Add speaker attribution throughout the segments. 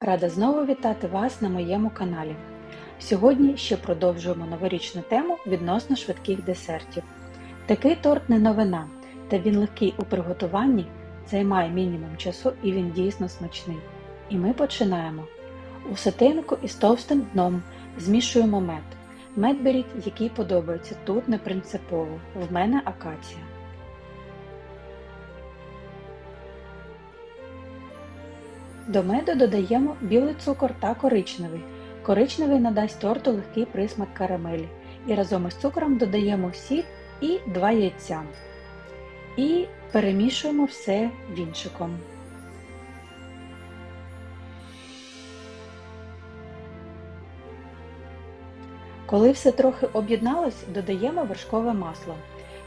Speaker 1: Рада знову вітати вас на моєму каналі. Сьогодні ще продовжуємо новорічну тему відносно швидких десертів. Такий торт не новина, та він легкий у приготуванні, займає мінімум часу і він дійсно смачний. І ми починаємо. У сотейнику із товстим дном змішуємо мед. Мед беріть, який подобається, тут не принципово. В мене акація. До меду додаємо білий цукор та коричневий. Коричневий надасть торту легкий присмак карамелі. І разом із цукром додаємо сіль і 2 яйця. І перемішуємо все вінчиком. Коли все трохи об'єдналось, додаємо вершкове масло.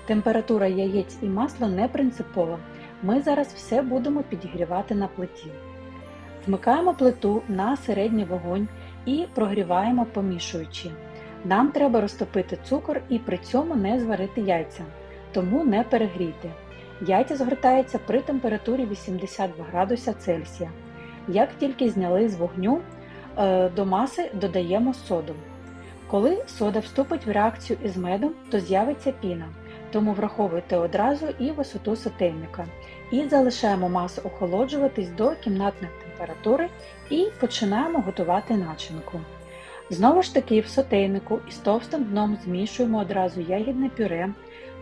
Speaker 1: Температура яєць і масла не принципова. Ми зараз все будемо підігрівати на плиті. Вмикаємо плиту на середній вогонь і прогріваємо помішуючи. Нам треба розтопити цукор і при цьому не зварити яйця, тому не перегрійте. Яйця згортаються при температурі 82 градуса Цельсія. Як тільки зняли з вогню, е, до маси додаємо соду. Коли сода вступить в реакцію із медом, то з'явиться піна, тому враховуйте одразу і висоту сотейника. І залишаємо масу охолоджуватись до кімнатної температури і починаємо готувати начинку. Знову ж таки, в сотейнику із товстим дном змішуємо одразу ягідне пюре,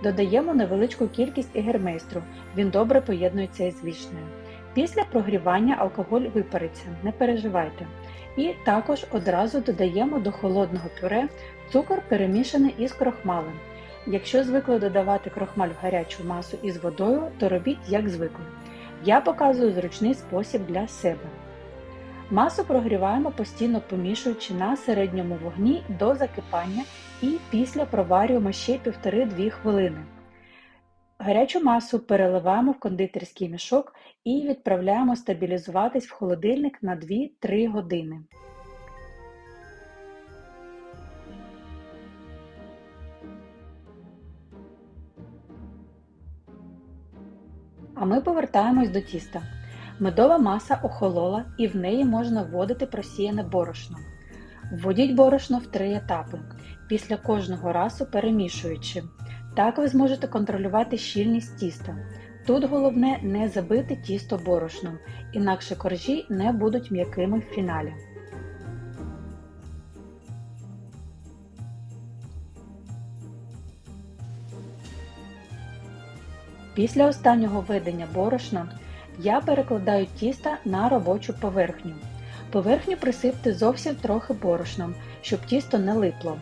Speaker 1: додаємо невеличку кількість егермейстру, він добре поєднується із вішнею. Після прогрівання алкоголь випариться, не переживайте. І також одразу додаємо до холодного пюре цукор перемішаний із крохмалем. Якщо звикли додавати крохмаль в гарячу масу із водою, то робіть як звикли. Я показую зручний спосіб для себе. Масу прогріваємо постійно помішуючи на середньому вогні до закипання і після проварюємо ще 1,5-2 хвилини. Гарячу масу переливаємо в кондитерський мішок і відправляємо стабілізуватись в холодильник на 2-3 години. А ми повертаємось до тіста. Медова маса охолола і в неї можна вводити просіяне борошно. Вводіть борошно в три етапи, після кожного разу перемішуючи. Так ви зможете контролювати щільність тіста. Тут головне не забити тісто борошном, інакше коржі не будуть м'якими в фіналі. Після останнього введення борошна я перекладаю тісто на робочу поверхню. Поверхню присипте зовсім трохи борошном, щоб тісто не липло.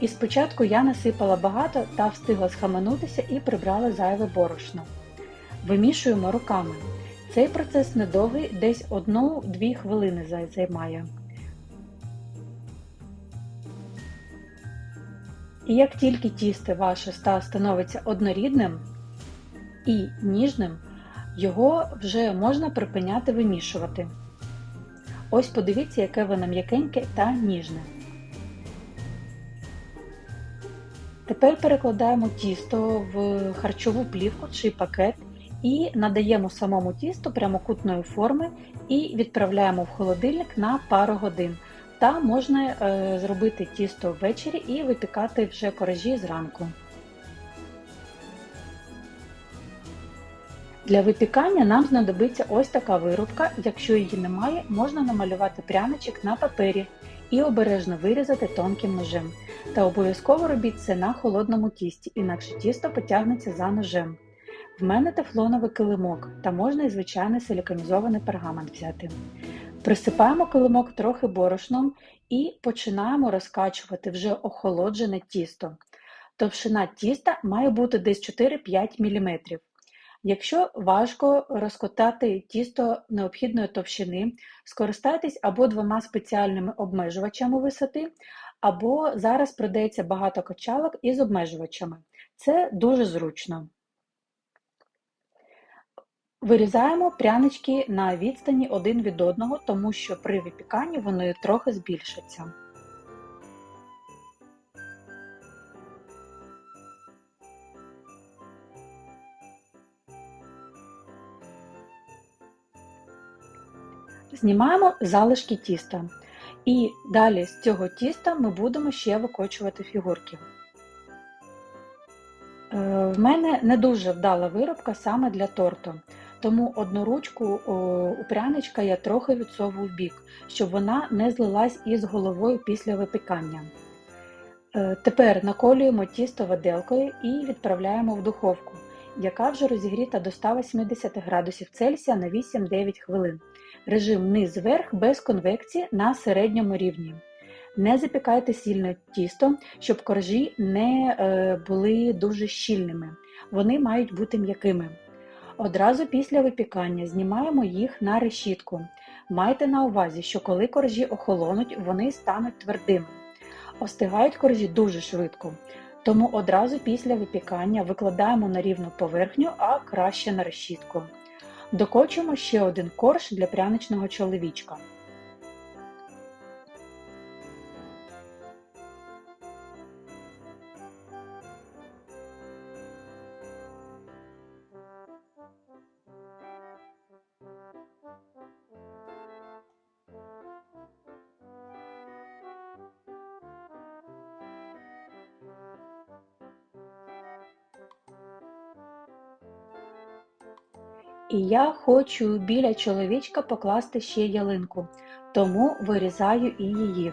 Speaker 1: І спочатку я насипала багато та встигла схаменутися і прибрала зайве борошно. Вимішуємо руками. Цей процес недовгий, десь 1-2 хвилини займає. І як тільки тісто ваше становиться однорідним і ніжним, його вже можна припиняти вимішувати. Ось подивіться, яке воно м'якеньке та ніжне. Тепер перекладаємо тісто в харчову плівку чи пакет і надаємо самому тісту прямокутної форми і відправляємо в холодильник на пару годин. Та можна е, зробити тісто ввечері і випікати вже коржі зранку. Для випікання нам знадобиться ось така вирубка, якщо її немає, можна намалювати пряничок на папері і обережно вирізати тонким ножем. Та обов'язково робіть це на холодному тісті, інакше тісто потягнеться за ножем. В мене тефлоновий килимок, та можна і звичайний силіконізований пергамент взяти. Присипаємо килимок трохи борошном і починаємо розкачувати вже охолоджене тісто. Товщина тіста має бути десь 4-5 мм. Якщо важко розкотати тісто необхідної товщини, скористайтесь або двома спеціальними обмежувачами висоти, або зараз продається багато качалок із обмежувачами. Це дуже зручно. Вирізаємо прянички на відстані один від одного, тому що при випіканні вони трохи збільшаться. Знімаємо залишки тіста. І далі з цього тіста ми будемо ще викочувати фігурки. Е, В мене не дуже вдала виробка саме для торту, тому одну ручку у пряничка я трохи відсовую в бік, щоб вона не злилась із головою після випікання. Е, Тепер наколюємо тісто виделкою і відправляємо в духовку, яка вже розігріта до 180 градусів Цельсія на 8-9 хвилин. Режим низ-верх без конвекції на середньому рівні. Не запікайте сильно тісто, щоб коржі не е, були дуже щільними. Вони мають бути м'якими. Одразу після випікання знімаємо їх на решітку. Майте на увазі, що коли коржі охолонуть, вони стануть твердими. Остигають коржі дуже швидко, тому одразу після випікання викладаємо на рівну поверхню, а краще на решітку. Докочуємо ще один корж для пряничного чоловічка. І я хочу біля чоловічка покласти ще ялинку, тому вирізаю і її.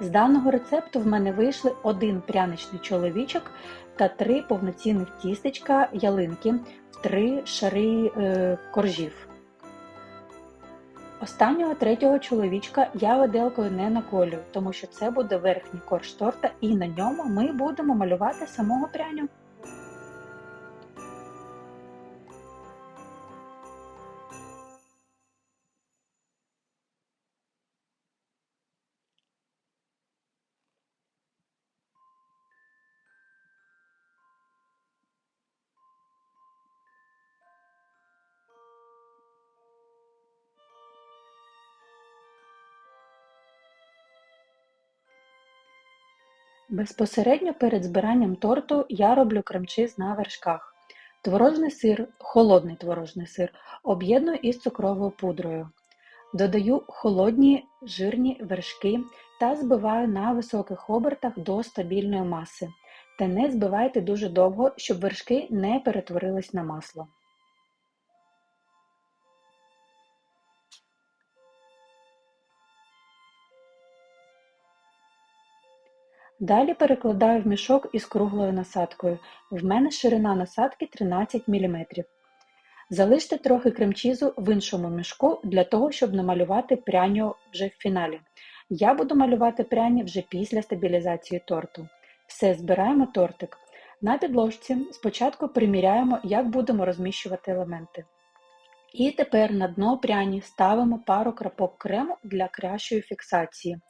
Speaker 1: З даного рецепту в мене вийшли один пряничний чоловічок та три повноцінних тістечка ялинки в три шари е, коржів. Останнього третього чоловічка я виделкою не наколюю, тому що це буде верхній корж торта, і на ньому ми будемо малювати самого пряню. Безпосередньо перед збиранням торту я роблю кремчиз на вершках. Творожний сир, холодний творожний сир, об'єдную із цукровою пудрою. Додаю холодні жирні вершки та збиваю на високих обертах до стабільної маси. Та не збивайте дуже довго, щоб вершки не перетворились на масло. Далі перекладаю в мішок із круглою насадкою. В мене ширина насадки 13 мм. Залиште трохи кремчізу в іншому мішку для того, щоб намалювати пряню вже в фіналі. Я буду малювати пряні вже після стабілізації торту. Все, збираємо тортик. На підложці спочатку приміряємо, як будемо розміщувати елементи. І тепер на дно пряні ставимо пару крапок крему для кращої фіксації.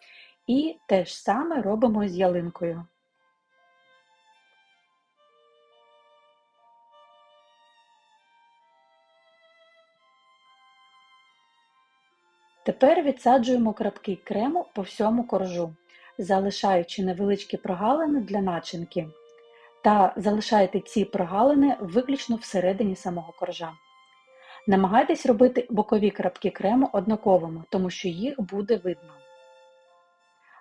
Speaker 1: І те ж саме робимо з ялинкою. Тепер відсаджуємо крапки крему по всьому коржу, залишаючи невеличкі прогалини для начинки. Та залишайте ці прогалини виключно всередині самого коржа. Намагайтесь робити бокові крапки крему однаковими, тому що їх буде видно.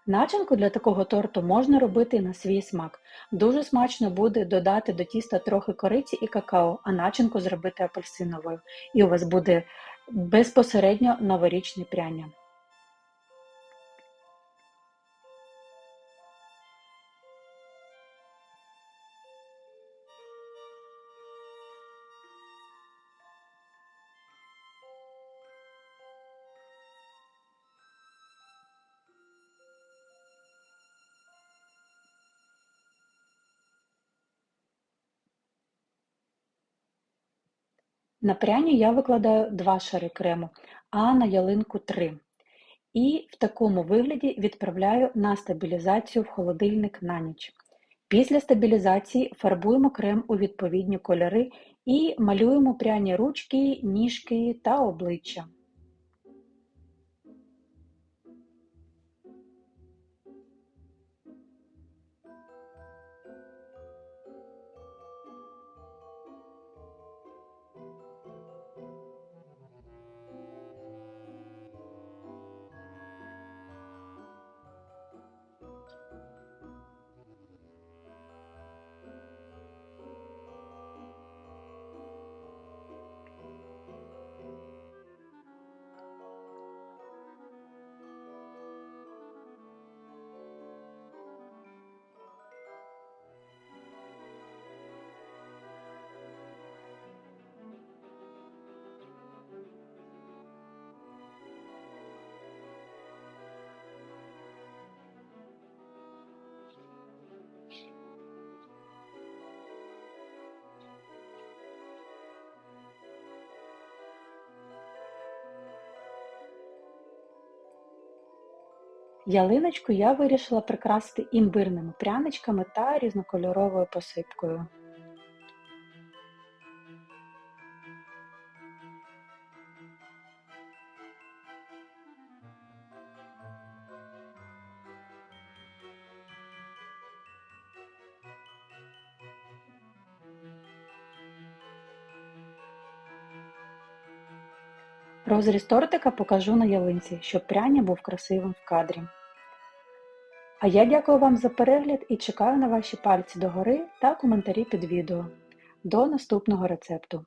Speaker 1: Начинку для такого торту можна робити на свій смак. Дуже смачно буде додати до тіста трохи кориці і какао, а начинку зробити апельсиновою. І у вас буде безпосередньо новорічне пряння. На пряні я викладаю 2 шари крему, а на ялинку 3. І в такому вигляді відправляю на стабілізацію в холодильник на ніч. Після стабілізації фарбуємо крем у відповідні кольори і малюємо пряні ручки, ніжки та обличчя. Ялиночку я вирішила прикрасити імбирними пряничками та різнокольоровою посипкою. Розріз тортика покажу на ялинці, щоб пряння був красивим в кадрі. А я дякую вам за перегляд і чекаю на ваші пальці догори та коментарі під відео. До наступного рецепту!